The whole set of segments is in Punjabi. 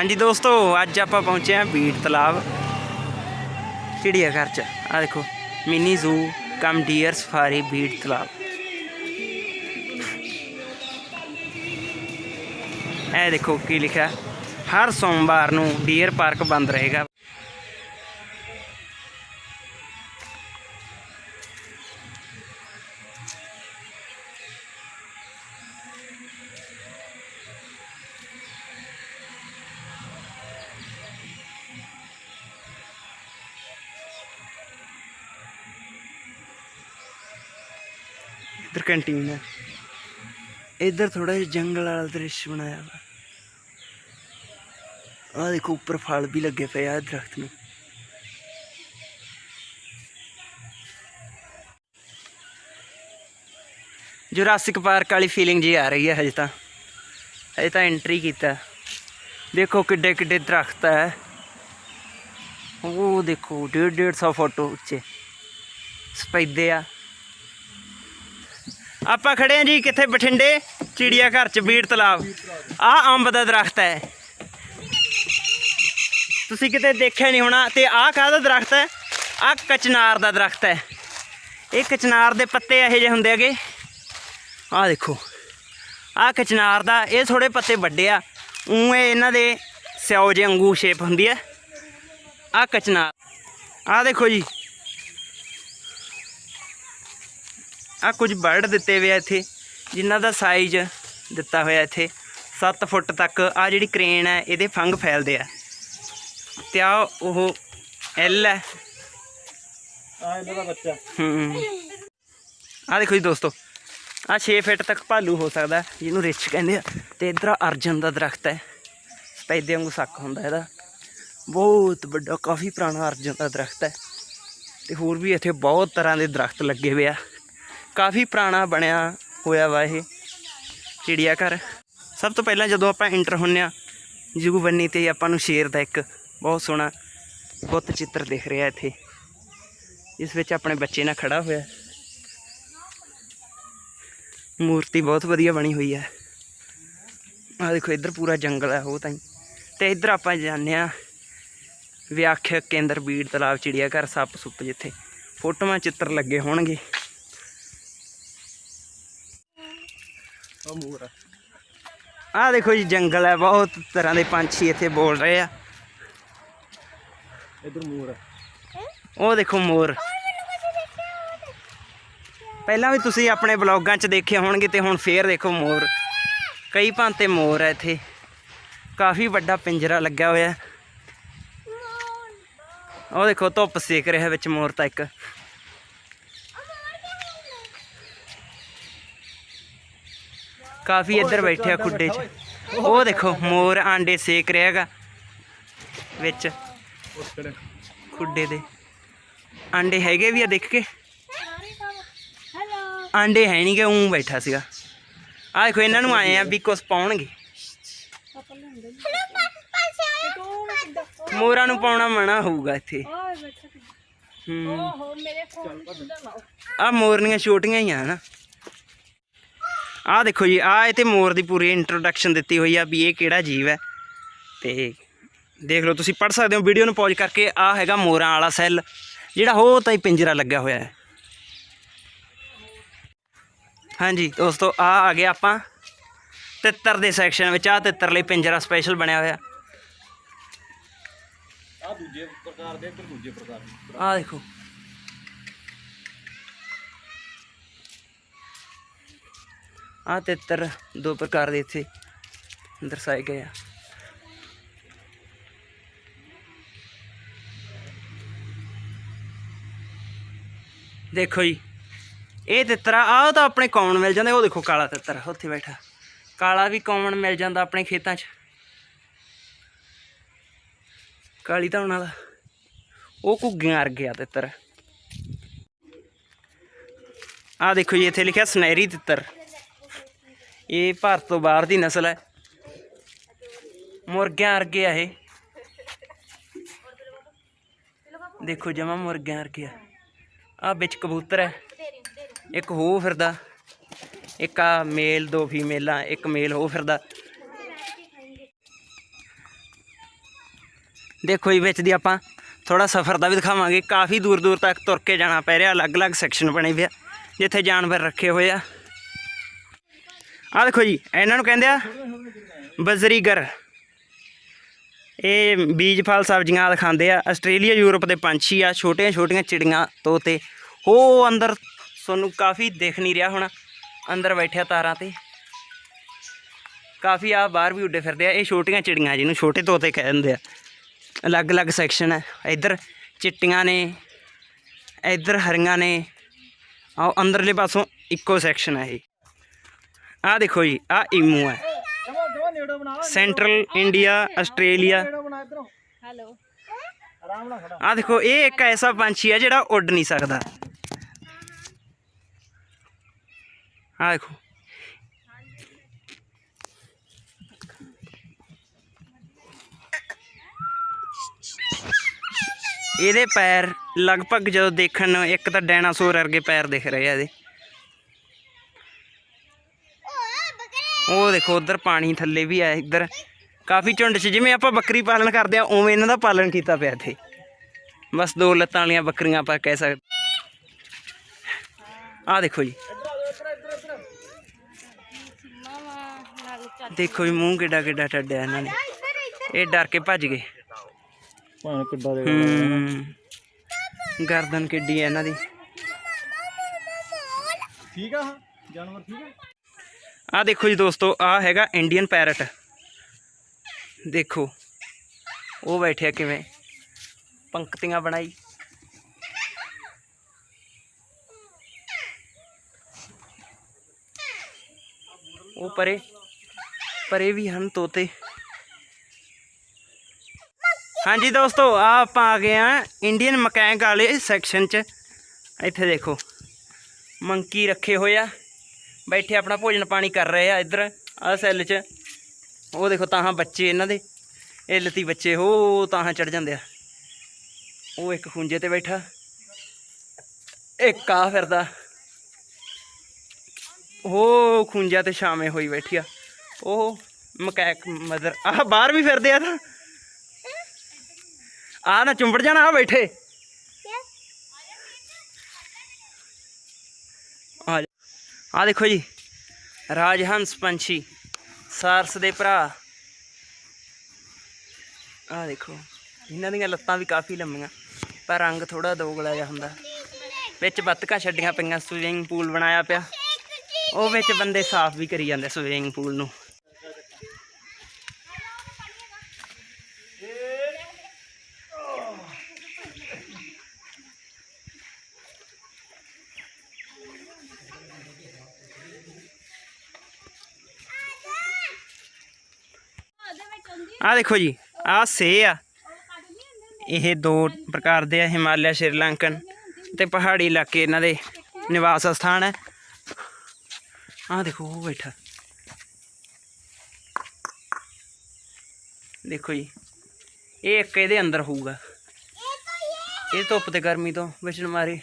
ਹਾਂਜੀ ਦੋਸਤੋ, ਅੱਜ ਆਪਾਂ ਪਹੁੰਚੇ ਹਾਂ ਬੀੜ ਤਲਾਬ। ਚਿੜੀਆ ਘਰ ਚ? ਆ ਦੇਖੋ, mini zoo, cum deer safari, Bir Talab. ਇਹ ਦੇਖੋ ਕੀ ਲਿਖਿਆ, ਹਰ ਸੋਮਵਾਰ ਨੂੰ ਡੀਅਰ ਪਾਰਕ ਬੰਦ ਰਹੇਗਾ। ਇੱਧਰ ਕੰਟੀਨ ਹੈ। ਇੱਧਰ ਥੋੜਾ ਜਿਹਾ ਜੰਗਲ ਵਾਲਾ ਦ੍ਰਿਸ਼ ਬਣਾਇਆ ਵਾ ਆ ਦੇਖੋ, ਉੱਪਰ ਫਲ ਵੀ ਲੱਗੇ ਪਏ ਆ ਦਰਖਤ ਨੂੰ। ਜੁਰਾਸਿਕ ਪਾਰਕ ਵਾਲੀ ਫੀਲਿੰਗ ਜੀ ਆ ਰਹੀ ਹੈ ਹਜੇ ਤਾਂ। ਹਜੇ ਤਾਂ ਐਂਟਰੀ ਕੀਤਾ। ਦੇਖੋ ਕਿੱਡੇ ਕਿੱਡੇ ਦਰਖਤ ਹੈ। ਉਹ ਦੇਖੋ 1.5 150 ਫੁੱਟ ਉੱਚੇ। ਸਪੈਦੇ ਆ। ਆਪਾਂ ਖੜੇ ਆ ਜੀ ਕਿੱਥੇ ਬਠਿੰਡੇ, ਚਿੜੀਆ ਘਰ ਚ, ਬੀੜ ਤਲਾਬ। ਆਹ ਅੰਬ ਦਾ ਦਰਖਤ ਹੈ। ਤੁਸੀਂ ਕਿਤੇ ਦੇਖਿਆ ਨਹੀਂ ਹੋਣਾ ਤੇ ਆਹ ਕਾਹਦਾ ਦਰਖਤ ਹੈ? ਆਹ ਕਚਨਾਰ ਦਾ ਦਰਖਤ ਹੈ। ਇਹ ਕਚਨਾਰ ਦੇ ਪੱਤੇ ਇਹੋ ਜਿਹੇ ਹੁੰਦੇ ਹੈਗੇ। ਆਹ ਦੇਖੋ, ਆਹ ਕਚਨਾਰ ਦਾ, ਇਹ ਥੋੜੇ ਪੱਤੇ ਵੱਡੇ ਆ। ਉਂ ਇਹ ਇਹਨਾਂ ਦੇ ਸਿਓ ਜੇ ਅੰਗੂ ਸ਼ੇਪ ਹੁੰਦੀ ਹੈ। ਆਹ ਕਚਨਾਰ। ਆਹ ਦੇਖੋ ਜੀ ਆ ਕੁਝ ਬਰਡ ਦਿੱਤੇ ਹੋਏ ਆ ਇੱਥੇ ਜਿਨ੍ਹਾਂ ਦਾ ਸਾਈਜ਼ ਦਿੱਤਾ ਹੋਇਆ ਇੱਥੇ। 7 ਫੁੱਟ ਤੱਕ ਆ ਜਿਹੜੀ ਕ੍ਰੇਨ ਹੈ ਇਹਦੇ ਫੰਗ ਫੈਲਦੇ ਆ। ਤੇ ਆ ਉਹ ਐਲ ਹੈ ਆ ਇਹਨਾਂ ਦਾ ਬੱਚਾ। ਹੂੰ ਆ ਦੇਖੋ ਜੀ ਦੋਸਤੋ ਆ 6 ਫੁੱਟ ਤੱਕ ਭਾਲੂ ਹੋ ਸਕਦਾ ਜਿਹਨੂੰ ਰਿਚ ਕਹਿੰਦੇ ਆ। ਤੇ ਇਧਰ ਅਰਜਨ ਦਾ ਦਰਖਤ ਹੈ। ਸਪੈਦੇ ਵਾਂਗੂ ਸੱਕ ਹੁੰਦਾ ਇਹਦਾ। ਬਹੁਤ ਵੱਡਾ ਕਾਫੀ ਪੁਰਾਣਾ ਅਰਜਨ ਦਾ ਦਰਖਤ ਹੈ। ਤੇ ਹੋਰ ਵੀ ਇੱਥੇ ਬਹੁਤ ਤਰ੍ਹਾਂ ਦੇ ਦਰਖਤ ਲੱਗੇ ਹੋਏ ਆ। ਕਾਫੀ ਪੁਰਾਣਾ ਬਣਿਆ ਹੋਇਆ ਵਾ ਇਹ ਚਿੜੀਆ ਘਰ ਸਭ ਤੋਂ ਪਹਿਲਾਂ ਜਦੋਂ ਆਪਾਂ ਇੰਟਰ ਹੁੰਨੇ ਆ ਜੂ ਬੰਨੀ ਤੇ ਆਪਾਂ ਨੂੰ ਸ਼ੇਰ ਦਾ ਇੱਕ ਬਹੁਤ ਸੋਹਣਾ ਬੁੱਤ ਚਿੱਤਰ ਦਿਖ ਰਿਹਾ ਇੱਥੇ। ਇਸ ਵਿੱਚ ਆਪਣੇ ਬੱਚੇ ਨਾਲ ਖੜਾ ਹੋਇਆ। ਮੂਰਤੀ ਬਹੁਤ ਵਧੀਆ ਬਣੀ ਹੋਈ ਹੈ ਆ ਦੇਖੋ, ਇੱਧਰ ਪੂਰਾ ਜੰਗਲ ਹੈ ਉਹ ਤਾਂ ਹੀ। ਤੇ ਇੱਧਰ ਆਪਾਂ ਜਾਂਦੇ ਆ ਵਿਆਖਿਆ ਕੇਂਦਰ ਬੀੜ ਤਲਾਬ ਚਿੜੀਆ ਘਰ ਸੱਪ ਸੁੱਪ ਜਿੱਥੇ ਫੋਟੋਆਂ ਚਿੱਤਰ ਲੱਗੇ ਹੋਣਗੇ। ਉਹ ਮੂਰ ਆ ਦੇਖੋ ਜੀ ਜੰਗਲ ਹੈ ਬਹੁਤ ਤਰ੍ਹਾਂ ਦੇ ਪੰਛੀ ਇੱਥੇ ਬੋਲ ਰਹੇ ਆ। ਇਧਰ ਮੂਰ ਉਹ ਦੇਖੋ ਮੋਰ। ਪਹਿਲਾਂ ਵੀ ਤੁਸੀਂ ਆਪਣੇ ਬਲੌਗਾਂ 'ਚ ਦੇਖੇ ਹੋਣਗੇ ਤੇ ਹੁਣ ਫੇਰ ਦੇਖੋ ਮੋਰ। ਕਈ ਭਾਂਤੇ ਮੋਰ ਹੈ ਇੱਥੇ। ਕਾਫੀ ਵੱਡਾ ਪਿੰਜਰਾ ਲੱਗਿਆ ਹੋਇਆ। ਉਹ ਦੇਖੋ ਧੁੱਪ ਸੇਕ ਰਿਹਾ ਵਿੱਚ ਮੋਰ ਤਾਂ ਇੱਕ। ਕਾਫੀ ਇੱਧਰ ਬੈਠੇ ਆ ਖੁੱਡੇ 'ਚ। ਉਹ ਦੇਖੋ ਮੋਰ ਆਂਡੇ ਸੇਕ ਰਿਹਾ ਹੈਗਾ। ਵਿੱਚ। ਖੁੱਡੇ ਦੇ। ਆਂਡੇ ਹੈਗੇ ਵੀ ਆ ਦੇਖ ਕੇ? ਹੈਲੋ ਆਂਡੇ ਹੈ ਨਹੀਂ ਕਿ ਉਂ ਬੈਠਾ ਸੀਗਾ। ਆ ਦੇਖੋ ਇਹਨਾਂ ਨੂੰ ਆਏ ਆ ਵੀ ਕੁਛ ਪਾਉਣਗੇ। ਮੋਰਾਂ ਨੂੰ ਪਾਉਣਾ ਮਨਾ ਹੋਊਗਾ ਇੱਥੇ। ਹੂੰ। ਓਹੋ ਮੇਰੇ ਫੋਨ ਕਿੱਦਾਂ ਲਾਓ। ਆ ਮੋਰਨੀਆਂ ਛੋਟੀਆਂ ਹੀ ਆ ਹਨਾ? ਆ ਦੇਖੋ ਜੀ ਆ ਇਹ ਤੇ ਮੋਰ ਦੀ ਪੂਰੀ ਇੰਟਰੋਡਕਸ਼ਨ ਦਿੱਤੀ ਹੋਈ ਆ ਵੀ ਇਹ ਕਿਹੜਾ ਜੀਵ ਹੈ। ਤੇ ਦੇਖ ਲਓ ਤੁਸੀਂ ਪੜ ਸਕਦੇ ਹੋ ਵੀਡੀਓ ਨੂੰ ਪੌਜ਼ ਕਰਕੇ ਆ ਹੈਗਾ ਮੋਰਾਂ ਵਾਲਾ ਸੈੱਲ ਜਿਹੜਾ ਹੋ ਤਾਂ ਹੀ ਪਿੰਜਰਾ ਲੱਗਿਆ ਹੋਇਆ ਹੈ। ਹਾਂਜੀ ਦੋਸਤੋ ਆ ਆ ਗਏ ਆਪਾਂ ਤਿੱਤਰ ਦੇ ਸੈਕਸ਼ਨ ਵਿੱਚ ਆ ਤਿੱਤਰ ਲਈ ਪਿੰਜਰਾ ਸਪੈਸ਼ਲ ਬਣਿਆ ਹੋਇਆ। ਆ ਦੂਜੇ ਪ੍ਰਕਾਰ ਦੇ ਇਧਰ ਦੂਜੇ ਪ੍ਰਕਾਰ ਦੇ। ਆ ਦੇਖੋ। ਆ ਤਿੱਤਰ ਦੋ ਪ੍ਰਕਾਰ ਦੇ ਇੱਥੇ ਦਰਸਾਏ ਗਏ ਆ। ਦੇਖੋ ਜੀ, ਇਹ ਤਿੱਤਰ ਆ ਆਹ ਤਾਂ ਆਪਣੇ ਕੌਣ ਮਿਲ ਜਾਂਦੇ, ਉਹ ਦੇਖੋ ਕਾਲਾ ਤਿੱਤਰ, ਉੱਥੇ ਬੈਠਾ। ਕਾਲਾ ਵੀ ਕੌਣ ਮਿਲ ਜਾਂਦਾ ਆਪਣੇ ਖੇਤਾਂ 'ਚ? ਕਾਲੀ ਤਾਂ ਉਹਨਾਂ ਦਾ। ਉਹ ਘੁੱਗੀਆਂ ਅਰ ਗਿਆ ਤਿੱਤਰ। ਆ ਦੇਖੋ ਜੀ, ਇੱਥੇ ਲਿਖਿਆ ਸੁਨਹਿਰੀ ਤਿੱਤਰ। ਇਹ ਭਾਰਤ ਤੋਂ ਬਾਹਰ ਦੀ ਨਸਲ ਹੈ। ਮੁਰਗਿਆਂ ਵਰਗੇ ਆ ਇਹ। ਦੇਖੋ ਜਮਾ ਮੁਰਗਿਆਂ ਵਰਗੇ ਆ। ਆ ਵਿੱਚ ਕਬੂਤਰ ਹੈ। ਇੱਕ ਹੋ ਫਿਰਦਾ। ਇੱਕ ਆ ਮੇਲ, ਦੋ ਫੀਮੇਲਾਂ, ਇੱਕ ਮੇਲ ਹੋ ਫਿਰਦਾ। ਦੇਖੋ ਜੀ, ਵਿੱਚ ਦੀ ਆਪਾਂ ਥੋੜਾ ਸਫ਼ਰ ਦਾ ਵੀ ਦਿਖਾਵਾਂਗੇ। ਕਾਫੀ ਦੂਰ ਦੂਰ ਤੱਕ ਤੁਰ ਕੇ ਜਾਣਾ ਪੈ ਰਿਹਾ। ਅਲੱਗ-ਅਲੱਗ ਸੈਕਸ਼ਨ ਬਣੇ ਹੋਏ ਆ, ਜਿੱਥੇ ਜਾਨਵਰ ਰੱਖੇ ਹੋਏ ਆ। ਆ ਦੇਖੋ ਜੀ, ਇਹਨਾਂ ਨੂੰ ਕਹਿੰਦੇ ਆ ਬਜ਼ਰੀਗਰ। ਇਹ ਬੀਜ ਫਲ ਸਬਜ਼ੀਆਂ ਆਦਿ ਖਾਂਦੇ ਆ। ਆਸਟ੍ਰੇਲੀਆ, ਯੂਰਪ ਦੇ ਪੰਛੀ ਆ ਛੋਟੀਆਂ ਛੋਟੀਆਂ ਚਿੜੀਆਂ ਤੋਤੇ ਉਹ ਅੰਦਰ ਤੁਹਾਨੂੰ ਕਾਫੀ ਦਿਖ ਨਹੀਂ ਰਿਹਾ ਹੁਣ। ਅੰਦਰ ਬੈਠਿਆ ਤਾਰਾਂ ਤੇ। ਕਾਫੀ ਆ, ਬਾਹਰ ਵੀ ਉੱਡੇ ਫਿਰਦੇ ਆ। ਇਹ ਛੋਟੀਆਂ ਚਿੜੀਆਂ ਜਿਹਨੂੰ ਛੋਟੇ ਤੋਤੇ ਕਹਿ ਦਿੰਦੇ ਆ। ਅਲੱਗ-ਅਲੱਗ ਸੈਕਸ਼ਨ ਹੈ ਇੱਧਰ ਚਿੱਟੀਆਂ ਨੇ, ਇੱਧਰ ਹਰੀਆਂ ਨੇ। ਆ ਅੰਦਰਲੇ ਪਾਸੋਂ ਇੱਕੋ ਸੈਕਸ਼ਨ ਹੈ ਇਹ। ਆਹ ਦੇਖੋ ਜੀ ਆਹ ਇਮੂ ਹੈ। ਸੈਂਟਰਲ ਇੰਡੀਆ ਆਸਟ੍ਰੇਲੀਆ ਹੈਲੋ ਆਹ ਦੇਖੋ ਇਹ ਇੱਕ ਐਸਾ ਪੰਛੀ ਹੈ ਜਿਹੜਾ ਉੱਡ ਨਹੀਂ ਸਕਦਾ। ਆਹ ਦੇਖੋ। ਇਹਦੇ ਪੈਰ ਲਗਭਗ ਜਦੋਂ ਦੇਖਣ ਨੂੰ ਇੱਕ ਤਾਂ ਡਾਇਨਾਸੌਰ ਵਰਗੇ ਪੈਰ ਦਿਖ ਰਹੇ ਆ ਇਹਦੇ। ਉਹ ਦੇਖੋ ਉਧਰ ਪਾਣੀ ਥੱਲੇ ਵੀ ਆ ਇੱਧਰ। ਕਾਫੀ ਝੁੰਡ 'ਚ ਜਿਵੇਂ ਆਪਾਂ ਬੱਕਰੀ ਪਾਲਣ ਕਰਦੇ ਆ ਉਵੇਂ ਇਹਨਾਂ ਦਾ ਪਾਲਣ ਕੀਤਾ ਪਿਆ ਇੱਥੇ। ਬਸ ਦੋ ਲੱਤਾਂ ਵਾਲੀਆਂ ਬੱਕਰੀਆਂ ਆਪਾਂ ਕਹਿ ਸਕਦੇ। ਆਹ ਦੇਖੋ ਜੀ। ਦੇਖੋ ਜੀ ਮੂੰਹ ਕਿੱਡਾ ਕਿੱਡਾ ਟੱਡਿਆ ਇਹਨਾਂ ਨੇ। ਇਹ ਡਰ ਕੇ ਭੱਜ ਗਏ। ਭਾਣ ਕਿੱਡਾ ਦੇ ਗਰਦਨ ਕਿੱਡੀ ਹੈ ਇਹਨਾਂ ਦੀ। ਠੀਕ ਆ ਜਾਨਵਰ ਠੀਕ ਆ? ਆਹ ਦੇਖੋ ਜੀ ਦੋਸਤੋ ਆਹ ਹੈਗਾ ਇੰਡੀਅਨ ਪੈਰਟ ਦੇਖੋ ਉਹ ਬੈਠਿਆ ਕਿਵੇਂ ਪੰਕਤੀਆਂ ਬਣਾਈ ਉਹ ਪਰੇ ਪਰੇ ਵੀ ਹਨ ਤੋਤੇ ਹਾਂਜੀ ਦੋਸਤੋ ਆ ਆਪਾਂ ਆ ਗਏ ਆ ਇੰਡੀਅਨ ਮਕੈਂਕ ਵਾਲੇ ਸੈਕਸ਼ਨ 'ਚ ਇੱਥੇ ਦੇਖੋ ਮੰਕੀ ਰੱਖੇ ਹੋਏ ਆ ਬੈਠੇ ਆਪਣਾ ਭੋਜਨ ਪਾਣੀ ਕਰ ਰਹੇ ਆ ਇੱਧਰ ਆ ਸੈੱਲ 'ਚ। ਉਹ ਦੇਖੋ ਤਾਹਾਂ ਬੱਚੇ ਇਹਨਾਂ ਦੇ। ਇਹ ਲਤੀ ਬੱਚੇ, ਹੋ ਤਾਹਾਂ ਚੜ ਜਾਂਦੇ ਆ। ਉਹ ਇੱਕ ਖੁੰਝੇ ਤੇ ਬੈਠਾ। ਇੱਕ ਆ ਫਿਰਦਾ। ਉਹ ਖੁੰਝਾ ਤੇ ਛਾਵੇਂ ਹੋਈ ਬੈਠੀ ਆ। ਉਹ ਮਕੈਕ ਮਦਰ, ਆਹ ਬਾਹਰ ਵੀ ਫਿਰਦੇ ਆ ਤਾਂ। ਆ ਨਾ ਚੁੰਬੜ ਜਾਣਾ ਆ ਬੈਠੇ। ਆ ਦੇਖੋ ਜੀ ਰਾਜਹੰਸ ਪੰਛੀ, ਸਾਰਸ ਦੇ ਭਰਾ। ਆ ਦੇਖੋ, ਇਹਨਾਂ ਦੀਆਂ ਲੱਤਾਂ ਵੀ ਕਾਫੀ ਲੰਮੀਆਂ, ਪਰ ਰੰਗ ਥੋੜਾ ਦੋਗਲਾ ਜਿਹਾ ਹੁੰਦਾ। ਵਿੱਚ ਬੱਤਕਾਂ ਛੱਡੀਆਂ ਪਈਆਂ ਸਵਿਮਿੰਗ ਪੂਲ ਬਣਾਇਆ ਪਿਆ। ਉਹ ਵਿੱਚ ਬੰਦੇ ਸਾਫ਼ ਵੀ ਕਰੀ ਜਾਂਦੇ ਸਵਿਮਿੰਗ ਪੂਲ ਨੂੰ। ਦੇਖੋ ਜੀ ਆ ਸੇ ਆ। ਇਹ ਦੋ ਪ੍ਰਕਾਰ ਦੇ ਆ, ਹਿਮਾਲਿਆ, ਸ਼੍ਰੀਲੰਕਨ ਤੇ ਪਹਾੜੀ ਇਲਾਕੇ ਇਹਨਾਂ ਦੇ ਨਿਵਾਸ ਸਥਾਨ ਹੈ। ਆ ਦੇਖੋ, ਉਹ ਬੈਠਾ। ਦੇਖੋ ਜੀ, ਇਹ ਇੱਕ ਇਹਦੇ ਅੰਦਰ ਹੋਊਗਾ। ਇਹ ਧੁੱਪ ਤੇ ਗਰਮੀ ਤੋਂ ਵਿਚਨ ਮਾਰੇ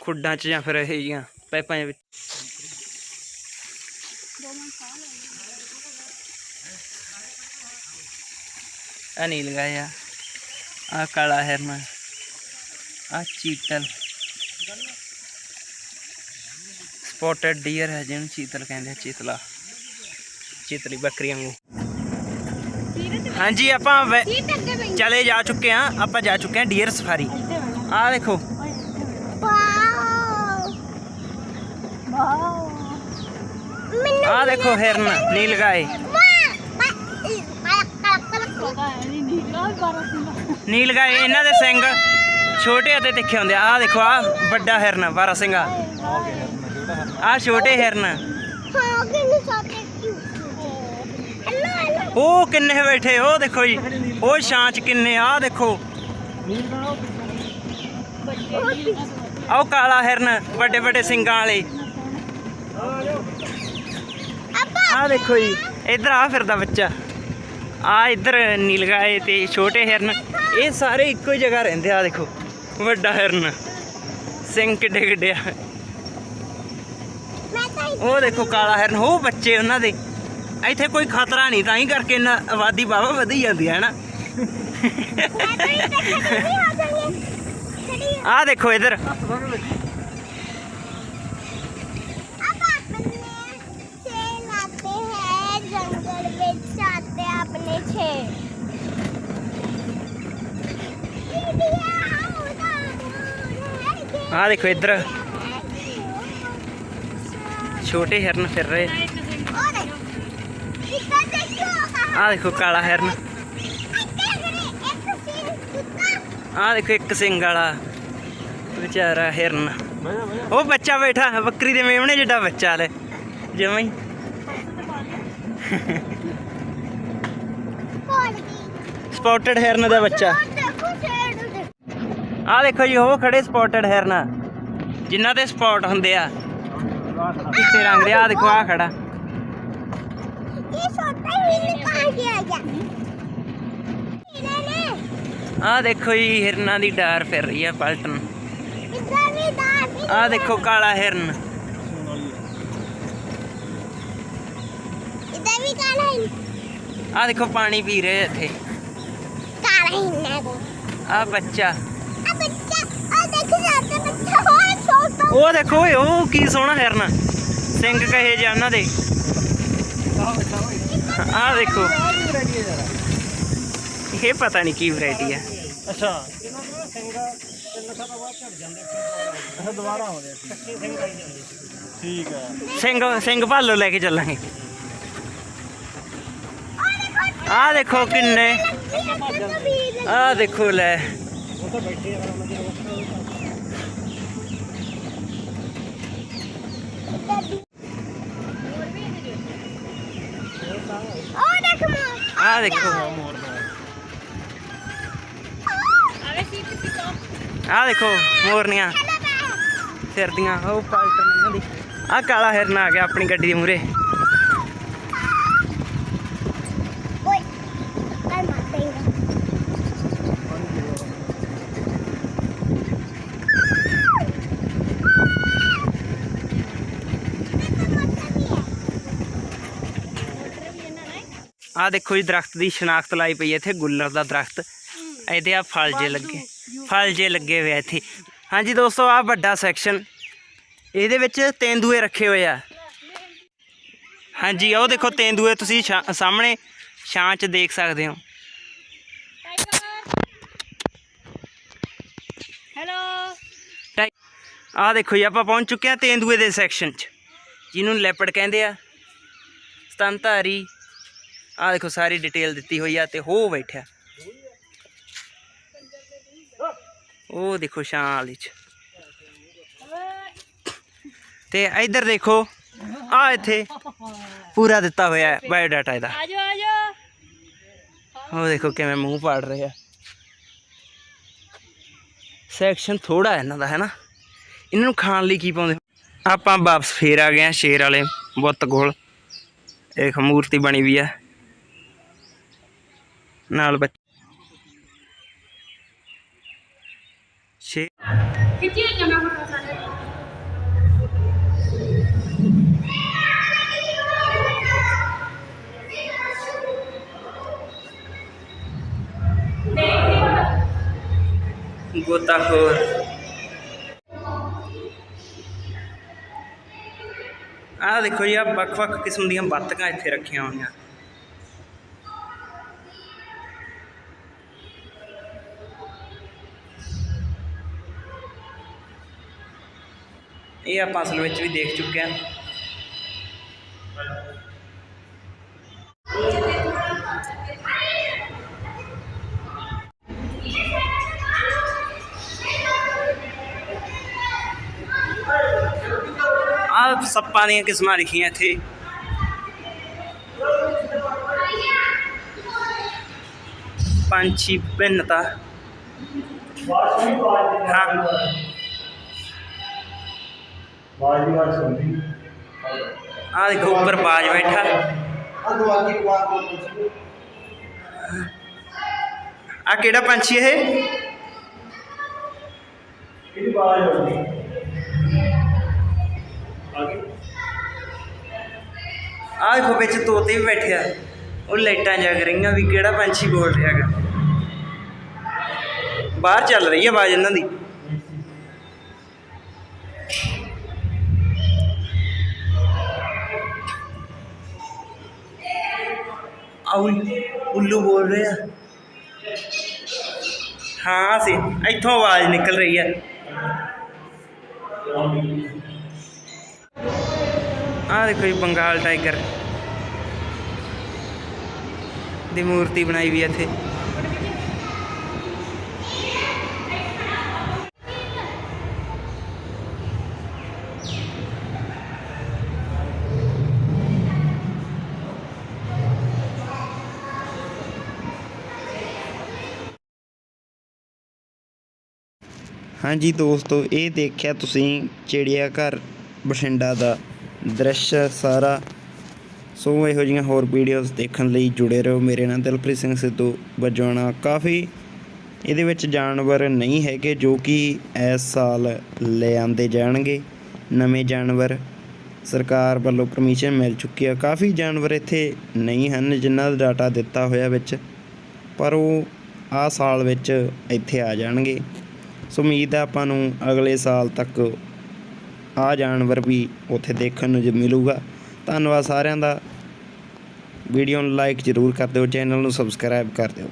ਖੁੱਡਾਂ 'ਚ ਜਾਂ ਫਿਰ ਇਹ ਜੀਆਂ ਪਾਈਪਾਂ ਦੇ ਵਿੱਚ। ਆ ਨੀਲ ਗਾਇਆ ਆ ਕਾਲਾ ਹਿਰਨ ਆ ਚੀਤਲ ਸਪੋਟਡ ਡੀਅਰ ਹੈ ਜਿਹਨੂੰ ਚੀਤਲ ਕਹਿੰਦੇ ਆ ਚੀਤਲਾ ਚੀਤਲੀ ਬੱਕਰੀਆਂ ਨੂੰ ਹਾਂਜੀ ਆਪਾਂ ਵੈ- ਸੀਟ ਅੱਗੇ ਪਈ ਚਲੇ ਜਾ ਚੁੱਕੇ ਆ ਆਪਾਂ ਜਾ ਚੁੱਕੇ ਆ ਡੀਅਰ ਸਫਾਰੀ ਆ ਦੇਖੋ ਵਾਓ ਵਾਓ ਮੈਨੂੰ ਆ ਦੇਖੋ ਹਿਰਨ ਨੀਲ ਗਾਏ ਇਹਨਾਂ ਦੇ ਸਿੰਘ ਛੋਟੇ ਅਤੇ ਤਿੱਖੇ ਹੁੰਦੇ ਆ। ਆਹ ਦੇਖੋ ਆ ਵੱਡਾ ਹਿਰਨ ਬਾਰਾ ਸਿੰਘਾ ਆ ਛੋਟੇ ਹਿਰਨ। ਹਾਂ ਕਿੰਨੇ ਸਾਤੇ ਹੈਲੋ ਹੈਲੋ ਉਹ ਕਿੰਨੇ ਬੈਠੇ ਉਹ ਦੇਖੋ ਜੀ। ਉਹ ਛਾਂ ਚ ਕਿੰਨੇ ਆ ਦੇਖੋ। ਆਹ ਉਹ ਕਾਲਾ ਹਿਰਨ ਵੱਡੇ ਵੱਡੇ ਸਿੰਘਾਂ ਵਾਲੇ। ਆ ਦੇਖੋ ਜੀ ਇੱਧਰ ਆ ਫਿਰਦਾ ਬੱਚਾ। ਆ ਇੱਧਰ ਨੀਲਗਾਏ ਤੇ ਛੋਟੇ ਹਿਰਨ। ਇਹ ਸਾਰੇ ਇੱਕੋ ਹੀ ਜਗ੍ਹਾ ਰਹਿੰਦੇ ਆ ਦੇਖੋ ਵੱਡਾ ਹਿਰਨ। ਸਿੰਘ ਕਿੱਡੇ ਕਿੱਡੇ ਆ। ਉਹ ਦੇਖੋ ਕਾਲਾ ਹਿਰਨ ਉਹ ਬੱਚੇ ਉਹਨਾਂ ਦੇ। ਇੱਥੇ ਕੋਈ ਖਤਰਾ ਨਹੀਂ ਤਾਂ ਹੀ ਕਰਕੇ ਇਹਨਾਂ ਆਬਾਦੀ ਬਾਵਾ ਵਧੀ ਜਾਂਦੀ ਹੈ ਨਾ ਆ ਦੇਖੋ ਇਧਰ। બને છે ਆ ਦੇਖੋ ਇੱਧਰ। ਛੋਟੇ ਹਿਰਨ ਫਿਰ ਰਹੇ। ਆ ਦੇਖੋ ਕਾਲਾ ਹਿਰਨ। ਆ ਦੇਖੋ ਇੱਕ ਸਿੰਘ ਵਾਲਾ। ਵਿਚਾਰਾ ਹਿਰਨ। ਉਹ ਬੱਚਾ ਬੈਠਾ, ਬੱਕਰੀ ਦੇ ਮੇਮਣੇ ਜਿੱਡਾ ਬੱਚਾ ਲੈ। ਜਿਵੇਂ ਹੀ। ਸਪੌਟਡ ਹਿਰਨ ਦਾ ਬੱਚਾ। ਆ ਦੇਖੋ ਜੀ, ਉਹ ਖੜੇ ਸਪੌਟਡ ਹੈਰਨ। ਜਿਨ੍ਹਾਂ ਤੇ ਸਪੌਟ ਹੁੰਦੇ ਆ। ਚਿੱਟੇ ਰੰਗ ਦੇ ਆ ਦੇਖੋ ਆ ਖੜਾ। ਇਹ ਆ ਦੇਖੋ ਜੀ, ਹਿਰਨਾਂ ਦੀ ਡਾਰ ਫਿਰ ਰਹੀ ਆ ਪਲਟਨ ਆ ਦੇਖੋ, ਕਾਲਾ ਹਿਰਨ। ਆ ਦੇਖੋ, ਪਾਣੀ ਪੀ ਰਹੇ ਇੱਥੇ। ਆ ਬੱਚਾ। ਆ ਬੱਚਾ ਆ ਦੇਖੋ ਸਾਡਾ ਬੱਚਾ ਹੋਰ ਛੋਟਾ। ਉਹ ਦੇਖੋ ਓਏ ਉਹ ਕੀ ਸੋਹਣਾ ਹਿਰਨ। ਸਿੰਘ ਕਹੇ ਜਾਂ ਉਹਨਾਂ ਦੇ। ਆ ਦੇਖੋ। ਇਹ ਪਤਾ ਨਹੀਂ ਕੀ ਵੈਰਾਈਟੀ ਆ। ਅੱਛਾ। ਸਿੰਘ ਸਿੰਘ ਭਾਲੋ ਲੈ ਕੇ ਚੱਲਾਂਗੇ। ਆਹ ਦੇਖੋ ਕਿੰਨੇ। ਆਹ ਦੇਖੋ ਲੈ। ਆਹ ਦੇਖੋ ਆ ਦੇਖੋ। ਮੋਰਨੀਆਂ। ਫਿਰਦੀਆਂ ਉਹ ਪਾਲਟਨ ਇਹਨਾਂ ਦੀ ਆ ਕਾਲਾ ਹਿਰਨ ਆ ਗਿਆ ਆਪਣੀ ਗੱਡੀ ਦੇ ਮੂਰੇ ਆਹ ਦੇਖੋ ਜੀ ਦਰਖਤ ਦੀ ਸ਼ਨਾਖਤ ਲਾਈ ਪਈ ਹੈ ਇੱਥੇ ਗੁੱਲਰ ਦਾ ਦਰਖਤ। ਇਹਦੇ ਆ ਫਲ ਜੇ ਲੱਗੇ ਫਲ ਜੇ ਲੱਗੇ ਹੋਏ ਆ ਇੱਥੇ। ਹਾਂਜੀ ਦੋਸਤੋ ਆਹ ਵੱਡਾ ਸੈਕਸ਼ਨ ਇਹਦੇ ਵਿੱਚ ਤੇਂਦੂਏ ਰੱਖੇ ਹੋਏ ਆ। ਹਾਂਜੀ ਉਹ ਦੇਖੋ ਤੇਂਦੂਏ ਤੁਸੀਂ ਸਾਹਮਣੇ ਛਾਂ 'ਚ ਦੇਖ ਸਕਦੇ ਹੋ। हेलो ਆਹ ਦੇਖੋ ਜੀ ਆਪਾਂ ਪਹੁੰਚ ਚੁੱਕੇ ਆ ਤੇਂਦੂਏ ਦੇ ਸੈਕਸ਼ਨ 'ਚ। ਜਿਹਨੂੰ ਲੈਪੜ ਕਹਿੰਦੇ ਆ। ਸਤਨਧਾਰੀ ਆ ਦੇਖੋ ਸਾਰੀ ਡਿਟੇਲ ਦਿੱਤੀ ਹੋਈ ਆ ਤੇ ਹੋ ਬੈਠਿਆ। ਉਹ ਦੇਖੋ ਛਾਂ ਵਾਲੀ ਚ। ਤੇ ਇਧਰ ਦੇਖੋ ਆ ਇੱਥੇ ਪੂਰਾ ਦਿੱਤਾ ਹੋਇਆ ਹੈ ਬਾਇਓ ਡਾਟਾ ਇਹਦਾ। ਆਜੋ ਆਜੋ। ਉਹ ਦੇਖੋ ਕਿਵੇਂ ਮੂੰਹ ਪਾੜ ਰਿਹਾ। ਸੈਕਸ਼ਨ ਥੋੜਾ ਇਹਨਾਂ ਦਾ ਹੈ ਨਾ? ਇਹਨਾਂ ਨੂੰ ਖਾਣ ਲਈ ਕੀ ਪਾਉਂਦੇ ਆਪਾਂ ਵਾਪਸ ਫੇਰ ਆ ਗਏ ਆ ਸ਼ੇਰ ਵਾਲੇ ਬੁੱਤ ਕੋਲ। ਇੱਕ ਮੂਰਤੀ ਬਣੀ ਵੀ ਆ ਨਾਲ ਬੱਚ ਸ਼ੇਰ खिंचिए कैमरा फोटो सारे ਗੋਤਾਖੋਰ ਆਹ ਦੇਖੋ ਜੀ ਆ ਵੱਖ-ਵੱਖ ਕਿਸਮ ਦੀਆਂ ਬੱਤਕਾਂ ਇੱਥੇ ਰੱਖੀਆਂ ਹੋਈਆਂ ਇਹ ਆਪਾਂ ਅਸਲ ਵਿੱਚ ਵੀ ਦੇਖ ਚੁੱਕੇ ਹਾਂ। ਆ ਸੱਪਾਂ ਦੀਆਂ ਕਿਸਮਾਂ ਲਿਖੀਆਂ ਇੱਥੇ। ਪੰਛੀ ਭਿੰਨਤਾ। ਹਾਂ ਬਾਜ ਸੁਣਦੀ ਆ ਦੇਖੋ ਉੱਪਰ ਬਾਜ ਬੈਠਾ। ਆ ਕਿਹੜਾ ਪੰਛੀ ਇਹ? ਕਿਹਦੀ ਬਾਜ ਆਉਂਦੀ ਆਗੇ ਆ ਦੇਖੋ ਵਿੱਚ ਤੋਤੇ ਵੀ ਬੈਠੇ ਆ। ਉਹ ਲਾਈਟਾਂ ਜਗ ਰਹੀਆਂ ਵੀ ਕਿਹੜਾ ਪੰਛੀ ਬੋਲ ਰਿਹਾ ਹੈਗਾ। ਬਾਹਰ ਚੱਲ ਰਹੀ ਹੈ ਆਵਾਜ਼ ਇਹਨਾਂ ਦੀ। ਆਉ ਉੱਲੂ ਬੋਲ ਰਹੇ। ਆ ਹਾਂ ਸੀ ਇੱਥੋਂ ਆਵਾਜ਼ ਨਿਕਲ ਰਹੀ ਹੈ ਆਹ ਦੇਖੋ ਜੀ, ਬੰਗਾਲ ਟਾਈਗਰ ਦੀ ਮੂਰਤੀ ਬਣਾਈ ਵੀ ਇੱਥੇ। ਹਾਂਜੀ ਦੋਸਤੋ, ਇਹ ਦੇਖਿਆ ਤੁਸੀਂ ਚਿੜੀਆ ਘਰ, ਬਠਿੰਡਾ ਦਾ ਦ੍ਰਿਸ਼ ਸਾਰਾ। ਸੋ ਇਹੋ ਜਿਹੀਆਂ ਹੋਰ ਵੀਡੀਓਜ਼ ਦੇਖਣ ਲਈ ਜੁੜੇ ਰਹੋ ਮੇਰੇ ਨਾਲ ਦਿਲਪ੍ਰੀਤ ਸਿੰਘ ਸਿੱਧੂ ਬਜਵਾਣਾ ਕਾਫੀ ਇਹਦੇ ਵਿੱਚ ਜਾਨਵਰ ਨਹੀਂ ਹੈਗੇ ਜੋ ਕਿ ਇਸ ਸਾਲ ਲੈ ਆਂਦੇ ਜਾਣਗੇ। ਨਵੇਂ ਜਾਨਵਰ ਸਰਕਾਰ ਵੱਲੋਂ ਪਰਮਿਸ਼ਨ ਮਿਲ ਚੁੱਕੀ ਆ। ਕਾਫੀ ਜਾਨਵਰ ਇੱਥੇ ਨਹੀਂ ਹਨ ਜਿਨ੍ਹਾਂ ਦਾ ਡਾਟਾ ਦਿੱਤਾ ਹੋਇਆ ਵਿੱਚ, ਪਰ ਉਹ ਆ ਸਾਲ ਵਿੱਚ ਇੱਥੇ ਆ ਜਾਣਗੇ। ਸੋ ਉਮੀਦ ਹੈ ਆਪਾਂ ਨੂੰ ਅਗਲੇ ਸਾਲ ਤੱਕ ਆ ਜਾਨਵਰ ਵੀ ਉੱਥੇ ਦੇਖਣ ਨੂੰ ਜੇ ਮਿਲੂਗਾ। ਧੰਨਵਾਦ ਸਾਰਿਆਂ ਦਾ। ਵੀਡੀਓ ਨੂੰ ਲਾਈਕ ਜ਼ਰੂਰ ਕਰ ਦਿਓ, ਚੈਨਲ ਨੂੰ ਸਬਸਕ੍ਰਾਈਬ ਕਰ ਦਿਓ।